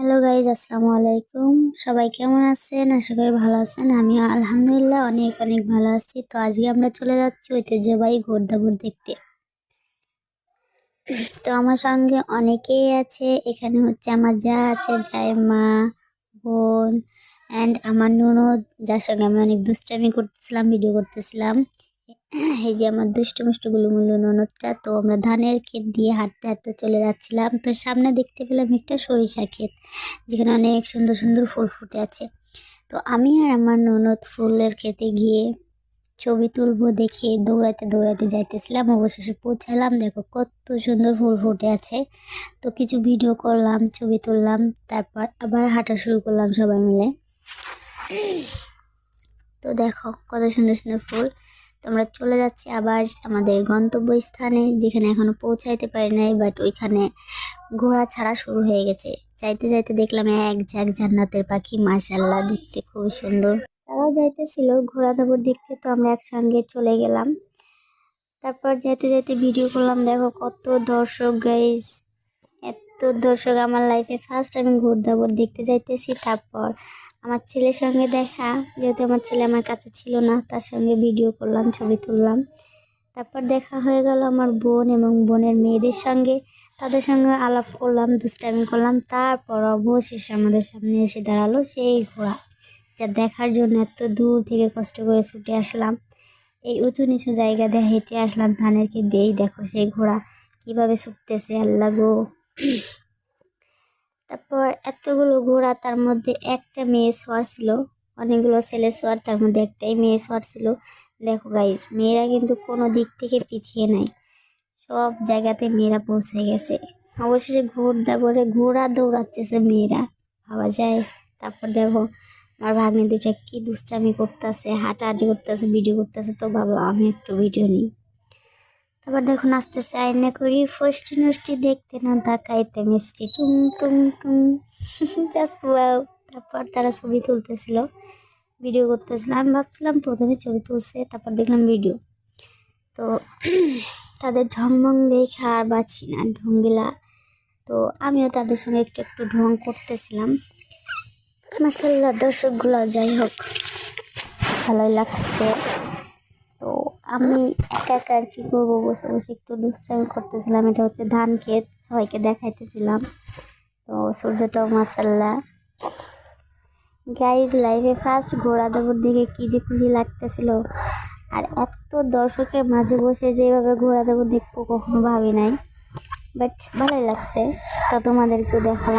Hello guys আসসালামু আলাইকুম সবাই কেমন আছেন? আশা করি ভালো আছেন। আমি আলহামদুলিল্লাহ অনেক অনেক ভালো আছি। তো আজকে আমরা চলে যাচ্ছি ঐতিহ্যবাহী ঘোরদাপুর দেখতে। তো আমার সঙ্গে অনেকেই আছে। এখানে হচ্ছে আমার যা আছে যার মা, বোন অ্যান্ড আমার ননদ, যার সঙ্গে আমি অনেক দুষ্টামি করতেছিলাম ভিডিও করতেছিলাম। এই যে আমার দুষ্টু মিষ্টু গুলুমুলু ননদটা, তো আমরা ধানের ক্ষেত দিয়ে হাঁটতে হাঁটতে চলে যাচ্ছিলাম। তো সামনে দেখতে পেলাম একটা সরিষা ক্ষেত, যেখানে অনেক সুন্দর সুন্দর ফুল ফুটে আছে। তো আমি আর আমার ননদ ফুলের ক্ষেতে গিয়ে ছবি তুলবো দেখে দৌড়াতে দৌড়াতে যাইতেছিলাম, অবশেষে পৌঁছালাম দেখো কত সুন্দর ফুল ফুটে আছে। তো কিছু ভিডিও করলাম, ছবি তুললাম, তারপর আবার হাঁটা শুরু করলাম সবাই মিলে। তো দেখো কত সুন্দর সুন্দর ফুল। আমরা চলে যাচ্ছি আবার আমাদের গন্তব্যস্থানে, যেখানে এখনও পৌঁছাইতে পারি নাই বাট ওইখানে ঘোড়া ছাড়া শুরু হয়ে গেছে। যাইতে যাইতে দেখলাম এক ঝাঁক জান্নাতের পাখি মাশাল্লাহ দেখতে খুবই সুন্দর। তারাও যাইতেছিল, ঘোড়া দাবর দেখতে তো আমরা একসঙ্গে চলে গেলাম। তারপর যাইতে যাইতে ভিডিও করলাম, দেখো কত দর্শক গাইজ এত দর্শক আমার লাইফে ফার্স্ট আমি ঘোর দাবর দেখতে যাইতেছি, তারপর আমার ছেলের সঙ্গে দেখা, যেহেতু আমার ছেলে আমার কাছে ছিল না, তার সঙ্গে ভিডিও করলাম, ছবি তুললাম। তারপর দেখা হয়ে গেল আমার বোন এবং বোনের মেয়েদের সঙ্গে। তাদের সঙ্গে আলাপ করলাম, দুষ্টামি করলাম। তারপর অবশেষে আমাদের সামনে এসে দাঁড়াল সেই ঘোড়া, যা দেখার জন্য এত দূর থেকে কষ্ট করে ছুটে আসলাম। এই উঁচু নিচু জায়গা দিয়ে হেঁটে আসলাম ধানের কে দিয়েই দেখো সেই ঘোড়া কীভাবে ছুটতেছে, আল্লাহ গো। তারপর এতগুলো ঘোড়া, তার মধ্যে একটা মেয়ে সোয়ার ছিল। অনেকগুলো ছেলে সোয়ার, তার মধ্যে একটাই মেয়ে সোয়ার ছিল। দেখো গাইজ মেয়েরা কিন্তু কোনো দিক থেকে পিছিয়ে নাই। সব জায়গাতে মেয়েরা পৌঁছে গেছে। অবশেষে ঘোর দাবরে ঘোড়া দৌড়াচ্ছে মেয়েরা। ভাবা যায়। তারপর দেখো, আমার ভাগ্নে দুইটা কি দুষ্টামি করতেছে, হাঁটাহাঁটি করতেছে ভিডিও করতেছে। তো ভাবলাম আমি একটু ভিডিও নিই। তারপর দেখুন আসতেছে আয়না করি ফষ্টি নষ্টি দেখতে না তাকাইতে মিষ্টি। টুম টুম টুম জাস্ট তারপর তারা ছবি তুলতেছিল ভিডিও করতেছিল। আমি ভাবছিলাম প্রথমে ছবি তুলছে, তারপর দেখলাম ভিডিও তো তাদের ঢং ঢং দেখে আর বাঁচি না ঢঙ্গিলা তো আমিও তাদের সঙ্গে একটু একটু ঢং করতেছিলাম। মাসাল্লাহ দর্শকগুলো যাই হোক, ভালোই লাগছে। আমি একা একা আর কি করব? বসে বসে একটু দুষ্টামি করতেছিলাম। এটা হচ্ছে ধান ক্ষেত। সবাইকে দেখাইতেছিলাম। তো সূর্যটাও মাসাল্লাহ গাইজ লাইফে ফার্স্ট ঘোড়া দেবর দিকে কী যে খুশি লাগতেছিল। আর এত দর্শকের মাঝে বসে যেভাবে ঘোড়া দেবর দেখব কখনো ভাবি নাই। বাট ভালোই লাগছে। তা তোমাদেরকেও দেখালাম।